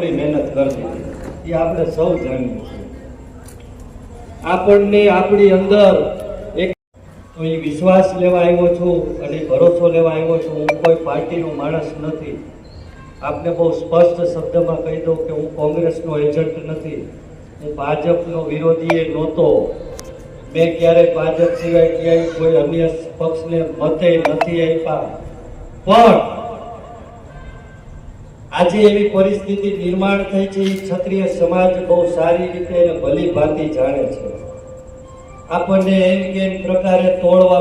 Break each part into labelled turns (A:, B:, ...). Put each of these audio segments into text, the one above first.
A: પૂરેપૂરી મહેનત કરવી. એ આપણે સૌ જાણીએ છીએ. આપણને આપણી અંદર એક વિશ્વાસ લેવા આવ્યો છું અને ભરોસો લેવા આવ્યો છું. હું કોઈ પાર્ટીનો માણસ નથી. આપને બહુ સ્પષ્ટ શબ્દમાં કહી દઉં કે હું કોંગ્રેસનો એજન્ટ નથી. હું ભાજપનો વિરોધી એ નહોતો. મેં ક્યારેય ભાજપ સિવાય ક્યાંય કોઈ અન્ય પક્ષને મતે નથી આપ્યા. પણ આજે એવી પરિસ્થિતિ નિર્માણ થઈ છે ક્ષત્રિય સમાજ બહુ સારી રીતે અને ભલી ભાતી જાણે છે. આપણને એમ કે એમ પ્રકારે તોડવા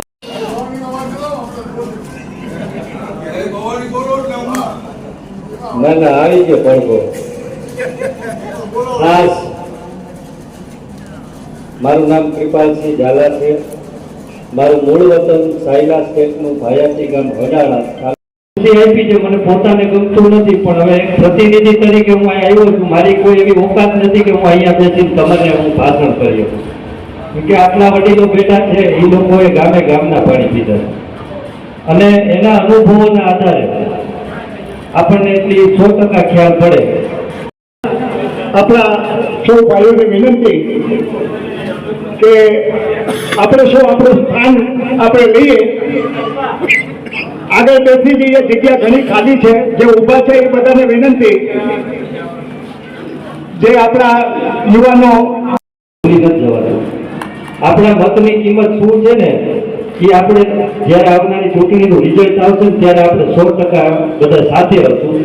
A: ના ના, આવી ગયો પડઘો ખાસ. મારું નામ કૃપાલસિંહ ઝાલા છે. મારું મૂળ વતન સાયલા સ્ટેટનું ભાયાતી ગામ હડાળા
B: આપી છે મને પોતાને ગમતું નથી, પણ હવે પ્રતિનિધિ તરીકે હું અહીં આવ્યો મારી કોઈ એવી ઓકાત નથી કે હું અહીંયા બેસીને તમને હું ભાષણ કે આટલા વડીલો બેઠા છે, એ લોકોએ ગામે ગામના પાણી પીધા અને એના અનુભવોના આધારે આપણને એટલી સો ટકા ખ્યાલ પડે.
C: આપણા સૌ ભાઈઓને વિનંતી કે આપણે સૌ આપણું સ્થાન આપણે લઈએ. આગળ બેસી જઈએ જગ્યા ઘણી ખાલી છે, જે ઊભા છે એ બધાને વિનંતી. જે આપણા યુવાનો
B: આપણા મતની કિંમત શું છે ને, એ આપણે જ્યારે આવનારી ચૂંટણીનું રિઝલ્ટ આવશે ત્યારે આપણે સો ટકા બધા સાથે હશું.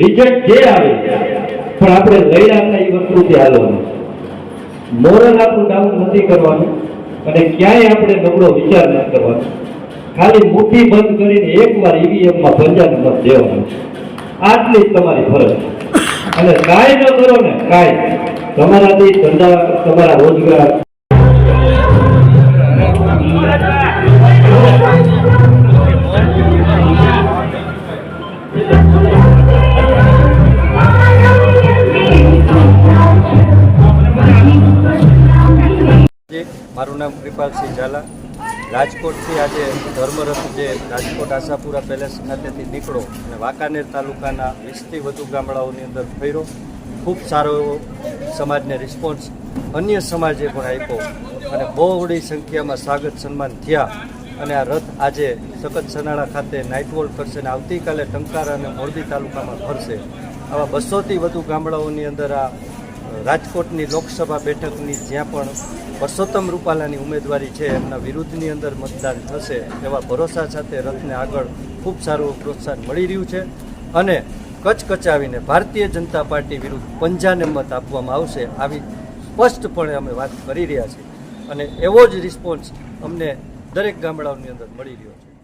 B: રિઝલ્ટ જે આવે, પણ આપણે લઈ આવતા એ વસ્તુથી હાલવાનું. મોરલ આપણું ડાઉન નથી કરવાનું અને ક્યાંય આપણે નબળો વિચાર નથી કરવાનો. ખાલી મુઠ્ઠી બંધ કરીને એકવાર ઈવીએમમાં પંજા નંબર દેવાનો આટલી જ તમારી ફરજ અને કાંઈ ન કરો ને કાંઈ. તમારાથી ધંધા, તમારા રોજગાર.
A: મારું નામ કૃપાલસિંહ ઝાલા. રાજકોટથી આજે ધર્મરથ જે રાજકોટ આશાપુરા પેલેસ ખાતેથી નીકળો અને વાંકાનેર તાલુકાના વીસથી વધુ ગામડાઓની અંદર ફેરો ખૂબ સારો એવો સમાજને રિસ્પોન્સ અન્ય સમાજે પણ આપ્યો. અને બહોળી સંખ્યામાં સ્વાગત સન્માન થયા. અને આ રથ આજે સખત સનાળા ખાતે નાઇટ વોલ કરશે અને આવતીકાલે ટંકારા અને મોરબી તાલુકામાં ફરશે. આવા બસોથી વધુ ગામડાઓની અંદર આ રાજકોટની લોકસભા બેઠકની જ્યાં પણ પરસોત્તમ રૂપાલાની ઉમેદવારી છે, એમના વિરુદ્ધની અંદર મતદાન થશે એવા ભરોસા સાથે રથને આગળ ખૂબ સારું પ્રોત્સાહન મળી રહ્યું છે અને કચકચાવીને ભારતીય જનતા પાર્ટી વિરુદ્ધ પંજાને મત આપવામાં આવશે આવી સ્પષ્ટપણે અમે વાત કરી રહ્યા છીએ. અને એવો જ રિસ્પોન્સ અમને દરેક ગામડાઓની અંદર મળી રહ્યો છે.